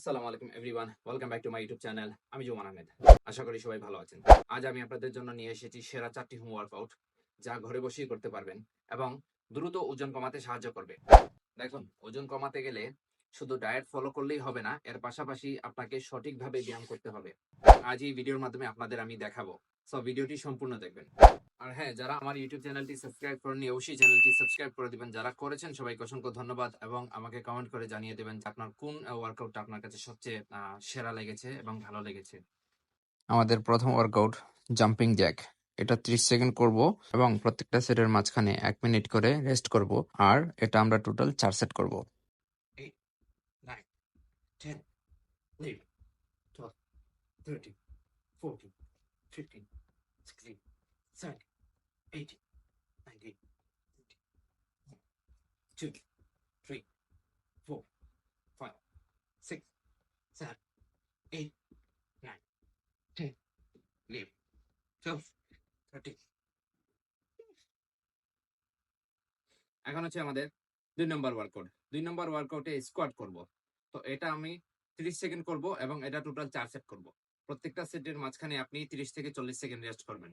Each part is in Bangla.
আসসালামু আলাইকুম everyone welcome back to my YouTube channel আমি জুমান আহমেদ। আশা করি সবাই ভালো আছেন। আজ আমি আপনাদের জন্য নিয়ে এসেছি সেরা চারটি হোম ওয়ার্কআউট যা ঘরে বসেই করতে পারবেন এবং দ্রুত ওজন কমাতে সাহায্য করবে। দেখুন, ওজন কমাতে গেলে শুধু ডায়েট ফলো করলেই হবে না, এর পাশাপাশি আপনাকে সঠিকভাবে ব্যায়াম করতে হবে। আজ এই ভিডিওর মাধ্যমে আপনাদের আমি দেখাবো। সব ভিডিওটি সম্পূর্ণ দেখবেন। আর হ্যাঁ যারা আমার ইউটিউব চ্যানেলটি সাবস্ক্রাইব করেননি অবশ্যই চ্যানেলটি সাবস্ক্রাইব করে দিবেন। যারা করেছেন সবাইকে অসংখ্য ধন্যবাদ এবং আমাকে কমেন্ট করে জানিয়ে দেবেন যে আপনার কোন ওয়ার্কআউটটা আপনার কাছে সবচেয়ে সেরা লেগেছে এবং ভালো লেগেছে। আমাদের প্রথম ওয়ার্কআউট জাম্পিং জ্যাক এটা 30 সেকেন্ড করব এবং প্রত্যেকটা সেটের মাঝখানে 1 মিনিট করে রেস্ট করব আর এটা আমরা টোটাল 4 সেট করব। 8 9 10 11 12 13 14 15 16 17 এখন হচ্ছে আমাদের দুই নম্বর ওয়ার্কআউট দুই নম্বর ওয়ার্কআউটে স্কোয়াড করব। তো এটা আমি 30 সেকেন্ড করব এবং এটা টোটাল চার সেট করব। প্রত্যেকটা সেটের মাঝখানে আপনি 30 থেকে 40 সেকেন্ড রেস্ট করবেন।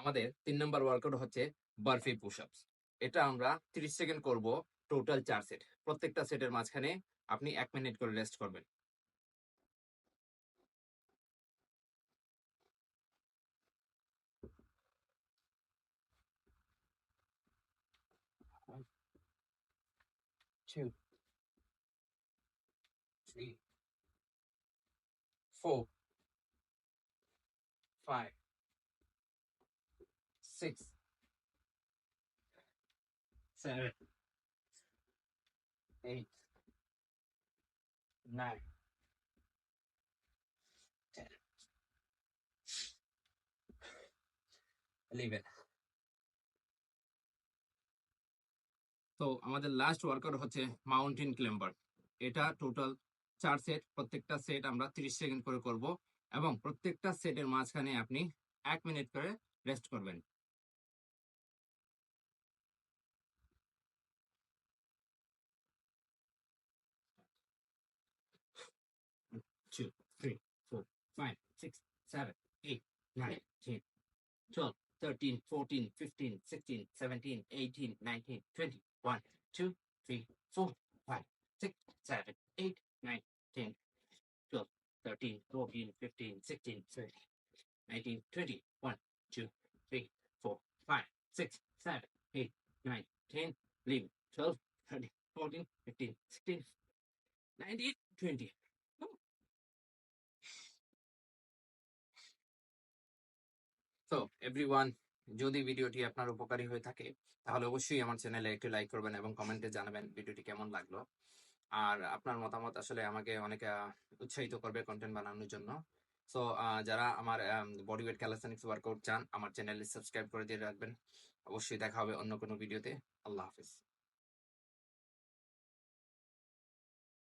আমাদের তিন নম্বর ওয়ার্কআউট হচ্ছে বারফি পুশআপস। এটা আমরা 30 সেকেন্ড করব টোটাল চার সেট। প্রত্যেকটা সেটের মাঝখানে আপনি এক মিনিট করে রেস্ট করবেন। Two, three, four, five, seven, eight, nine, ten, eleven. তো আমাদের লাস্ট ওয়ার্কআউট হচ্ছে মাউন্টেন ক্লাইম্বার এটা টোটাল চার সেট প্রত্যেকটা সেট আমরা 30 সেকেন্ড করে করব এবং প্রত্যেকটা সেটের মাঝখানে আপনি এক মিনিট করে রেস্ট করবেন। 5, 6, 7, 8, 9, 10, 12, 13, 14, 15, 16, 17, 18, 19, 20, 1, 2, 3, 4, 5, 6, 7, 8, 9, 10, 12, 13, 14, 15, 16, 17, 19, 20, 1, 2, 3, 4, 5, 6, 7, 8, 9, 10, 11, 12, 13, 14, 15, 16, 19, 20. তো এভরিওয়ান যদি ভিডিওটি আপনার উপকারী হয়ে থাকে, তাহলে অবশ্যই আমার চ্যানেলে একটি লাইক করবেন এবং কমেন্টে জানাবেন ভিডিওটি কেমন লাগল। আর আপনার মতামত আসলে আমাকে অনেক উৎসাহিত করবে কন্টেন্ট বানানোর জন্য। সো যারা আমার বডি ওয়েট ক্যালাসেনিক্স ওয়ার্কআউট চান, আমার চ্যানেলে সাবস্ক্রাইব করে দিয়ে রাখবেন। অবশ্যই দেখা হবে অন্য কোনো ভিডিওতে। আল্লাহ হাফিজ।